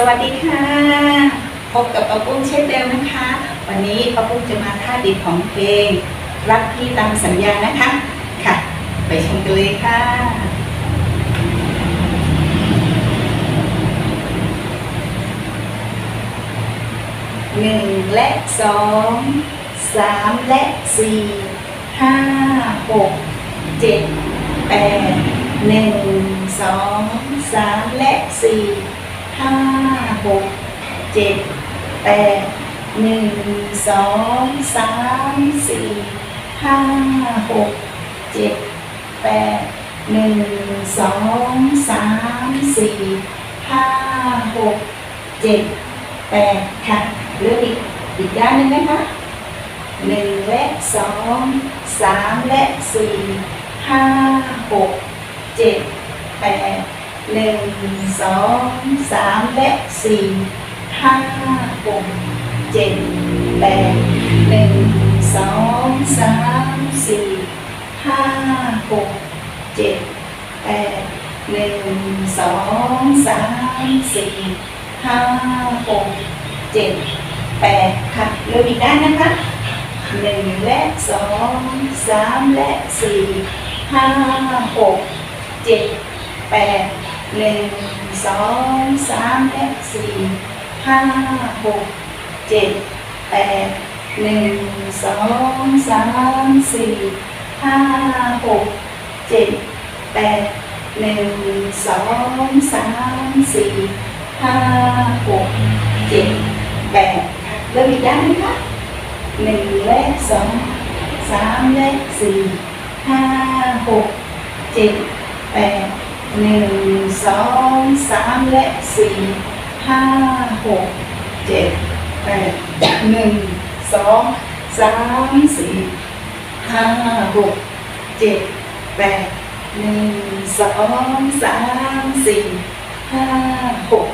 สวัสดีค่ะ พบกับป้าปุ้งเช่นเดิมนะคะ วันนี้ป้าปุ้งจะมาท่าดิบของเพลง รักพี่ตามสัญญานะคะ ค่ะ ไปชมกันเลยค่ะหนึ่งและสองสามและสี่ห้าหกเจ็ดแปดหนึ่งสองสามและสี่ห้า หกเจ็ดแปดหนึ่งสองสามสี่ห้าหกเจ็ดแปดหนึ่งสองสามสี่ห้าหกเจ็ดแปดค่ะเลือกอีกอีกด้านหนึงนะคะหนึ่งและสองสามและสี่ห้าหกเจ็ดแปด หนึ่งสองสามและสี่ห้าหกเจ็ดแปดหนึ่งสองสามสี่ห้าหกเจ็ดแปดหนึ่งสองสามสี่ห้าหกเจ็ดแปดค่ะเริ่มอีกด้านนะคะหนึ่งและสองสามและสี่ห้าหกเจ็ดแปด หนึ่งสองสามและสี่ห้าหกเจ็ดแปดหนึ่งสองสามสี่ห้าหกเจ็ดแปดหนึ่งสองสามสี่ห้าหกเจ็ดแปดค่ะเริ่มอีกด้านนะคะหนึ่งและสองสามและสี่ห้าหกเจ็ดแปด หนึ่งสองสามและสี่ห้าหกเจ็ดแปดหนึ่งสองสามสี่ห้าหกเจ็ดแปดหนึ่งสองสามสี่ห้าหก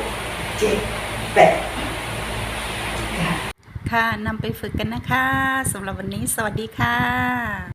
เจ็ดแปดค่ะนำไปฝึกกันนะคะสำหรับวันนี้สวัสดีค่ะ